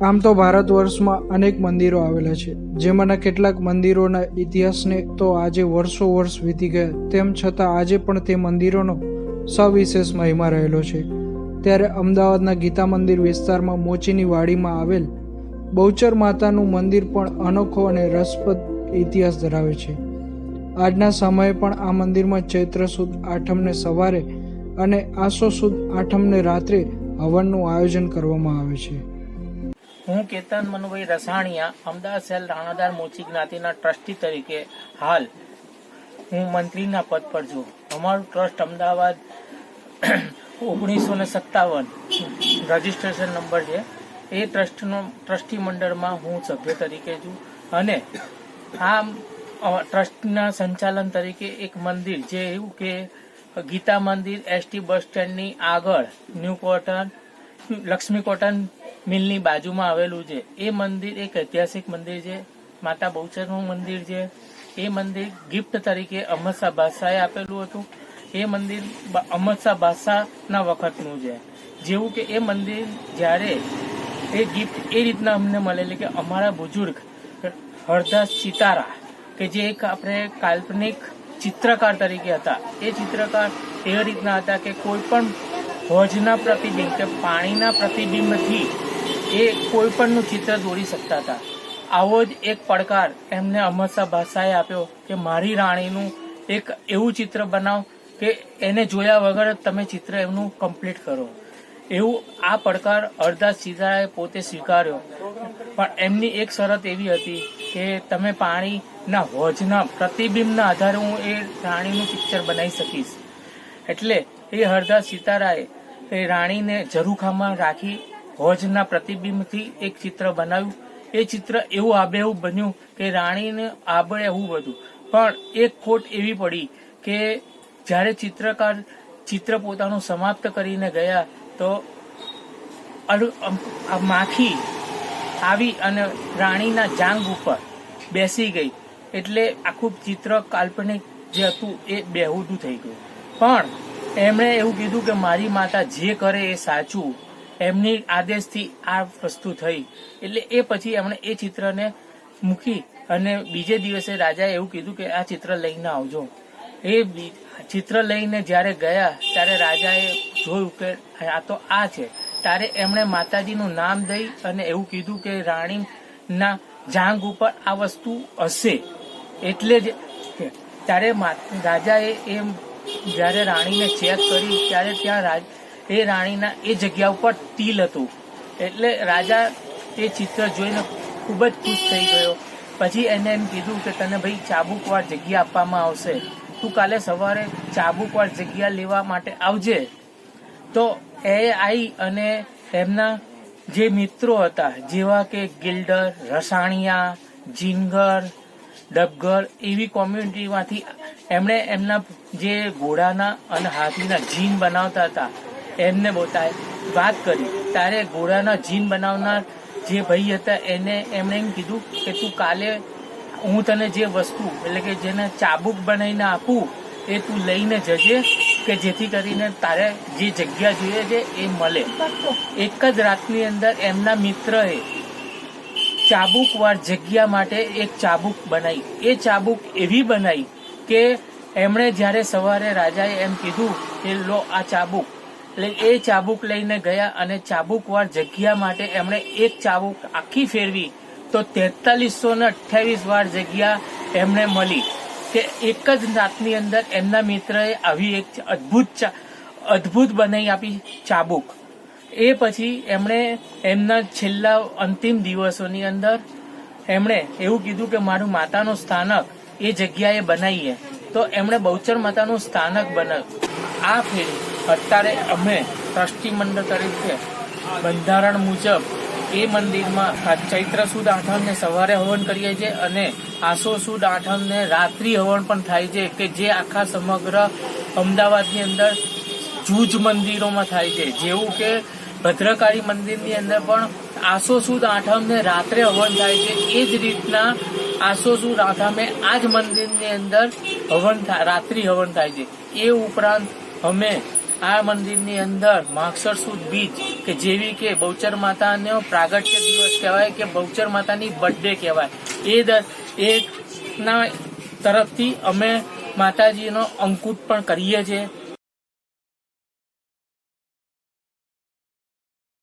આમ તો ભારત વર્ષમાં અનેક મંદિરો આવેલા છે, જેમાંના કેટલાક મંદિરોના ઇતિહાસને તો આજે વર્ષો વર્ષ વીતી ગયા, તેમ છતાં આજે પણ તે મંદિરોનો સવિશેષ મહિમા રહેલો છે. ત્યારે અમદાવાદના ગીતા મંદિર વિસ્તારમાં મોચીની વાડીમાં આવેલ બહુચર માતાનું મંદિર પણ અનોખો અને રસપ્રદ ઇતિહાસ ધરાવે છે. આજના સમયે પણ આ મંદિરમાં ચૈત્ર સુદ આઠમને સવારે અને આસો સુદ આઠમને રાત્રે હવનનું આયોજન કરવામાં આવે છે. હું કેતન મનુભાઈ રસાણીયા, અમદાવાદ શહેર રાણાદાર મોચી જ્ઞાતિના ટ્રસ્ટી તરીકે હાલ હું મંત્રીના પદ પર છું. અમારું ટ્રસ્ટ અમદાવાદ ઓગણીસો ને સત્તાવન રજિસ્ટ્રેશન નંબર છે. એ ટ્રસ્ટનો ટ્રસ્ટી મંડળમાં હું સભ્ય તરીકે છું અને આ ટ્રસ્ટના સંચાલન તરીકે એક મંદિર જે એવું કે ગીતા મંદિર, એસટી બસ સ્ટેન્ડની આગળ ન્યૂ કોટન, લક્ષ્મી કોટન મિલની બાજુમાં આવેલું છે. એ મંદિર એક ઐતિહાસિક મંદિર છે. માતા બહુચરનું મંદિર છે. એ મંદિર ગિફ્ટ તરીકે અહમદ બાદશાહે આપેલું હતું. એ મંદિર બ- શાહ બાદશાહના વખતનું છે. જેવું કે એ મંદિર જ્યારે એ ગિફ્ટ એ રીતના અમને મળેલી કે અમારા બુજુર્ગ હરદાસ સિતારા, કે જે એક આપણે કાલ્પનિક ચિત્રકાર તરીકે હતા. એ ચિત્રકાર એ રીતના હતા કે કોઈ પણ હોજના પ્રતિબિંબ કે પાણીના પ્રતિબિંબથી એ કોઈ પણનું ચિત્ર દોરી શકતા હતા. આવો જ એક પડકાર એમને અમરસા ભાષાએ આપ્યો કે મારી રાણીનું એક એવું ચિત્ર બનાવ કે એને જોયા વગર તમે ચિત્ર એમનું કમ્પ્લીટ કરો. એવું આ પડકાર અરદાસ સીધાએ પોતે સ્વીકાર્યો. પણ એમની એક શરત એવી હતી કે તમે પાણીના હોજના પ્રતિબિંબના આધારે હું એ રાણીનું પિક્ચર બનાવી શકીશ. એટલે એ હરદાસ સિતારાએ એ રાણીને ઝરૂખામાં રાખી હોજના પ્રતિબિંબથી એક ચિત્ર બનાવ્યું. એ ચિત્ર એવું આબેહું બન્યું કે રાણીને આબે એવું બધું. પણ એક ખોટ એવી પડી કે જ્યારે ચિત્રકાર ચિત્ર પોતાનું સમાપ્ત કરીને ગયા તો માખી આવી અને રાણીના જાંગ ઉપર બેસી ગઈ. એટલે આખું ચિત્ર કાલ્પનિક જે હતું એ બેહુદું થઈ ગયું. પણ એમણે એવું કીધું કે મારી માતા જે કરે એ સાચું. એમની આદેશથી આ વસ્તુ થઈ. એટલે એ પછી એમણે એ ચિત્રને મૂકી અને બીજે દિવસે રાજાએ એવું કીધું કે આ ચિત્ર લઈને આવજો. એ ચિત્ર લઈને જ્યારે ગયા, ત્યારે રાજાએ જોયું કે આ તો આ છે. ત્યારે એમણે માતાજીનું નામ દઈ અને એવું કીધું કે રાણીના જાંગ ઉપર આ વસ્તુ હશે. એટલે જ ત્યારે રાજાએ એમ જ્યારે રાણીને ચેક કરી, ત્યારે ત્યાં રાજ એ રાણીના એ જગ્યા ઉપર તિલ હતું. એટલે રાજા એ ચિત્ર જોઈને ખૂબ જ ખુશ થઈ ગયો. પછી એને એમ કીધું કે તને ભાઈ ચાબુકવાર જગ્યા આપવામાં આવશે. તું કાલે સવારે ચાબુકવાર જગ્યા લેવા માટે આવજે. તો એ આવી અને એમના જે મિત્રો હતા, જેવા કે ગિલ્ડર, રસાણિયા, જીનગર, ડબગર એવી કોમ્યુનિટીમાંથી એમણે એમના જે ઘોડાના અને હાથીના જીન બનાવતા હતા. એમને બોતાય વાત કરી. ત્યારે ઘોડાના જીન બનાવનાર જે ભાઈ હતા, એને એમણે એમ કીધું કે તું કાલે હું તને જે વસ્તુ, એટલે કે જેને ચાબુક બનાવીને આપું, એ તું લઈને જજે, કે જેથી કરીને તારે જે જગ્યા જોઈએ છે એ મળે. એક જ રાતની અંદર એમના મિત્રએ ચાબુકવાર જગ્યા માટે એક ચાબુક બનાવી. એ ચાબુક એવી બનાવી કે એમણે જ્યારે સવારે રાજાએ એમ કીધું કે લો આ ચાબુક એટલે એ ચાબુક લઈને ગયા અને ચાબુક વાર જગ્યા માટે એમણે એક ચાબુક આખી ફેરવી તો તેતાલીસો ને અઠ્યાવીસ વાર જગ્યા એમને મળી. કે એક જ રાતની અંદર એમના મિત્રએ આવી એક અદ્ભુત અદ્ભુત બનાવી આપી ચાબુક. એ પછી એમણે એમના છેલ્લા અંતિમ દિવસોની અંદર એમણે એવું કીધું કે મારું માતાનું સ્થાનક એ જગ્યાએ બનાવીએ તો એમણે બહુચર માતાનું સ્થાનક બનાવ્યું આ ફેરી અત્યારે અમે ટ્રસ્ટી મંડળ તરીકે બંધારણ મુજબ એ મંદિરમાં ચૈત્ર સુદ આઠમને સવારે હવન કરીએ છીએ અને આસો સુદ આઠમને રાત્રિ હવન પણ થાય છે કે જે આખા સમગ્ર અમદાવાદની અંદર જૂજ મંદિરોમાં થાય છે. જેવું કે ભદ્રકાળી મંદિરની અંદર પણ આસો સુદ આઠમને રાત્રે હવન થાય છે. એ જ રીતના આસો સુદ આઠમે આ જ મંદિરની અંદર હવન રાત્રિ હવન થાય છે. એ ઉપરાંત અમે આ મંદિરની અંદર માક્ષર સુદ બીજ કે જેવી કે બહુચર માતાનો પ્રાગટ્ય દિવસ કહેવાય કે બહુચર માતાની બર્થડે કહેવાય. એ એ ના તરફથી અમે માતાજીનો અંકુટ પણ કરીએ છીએ.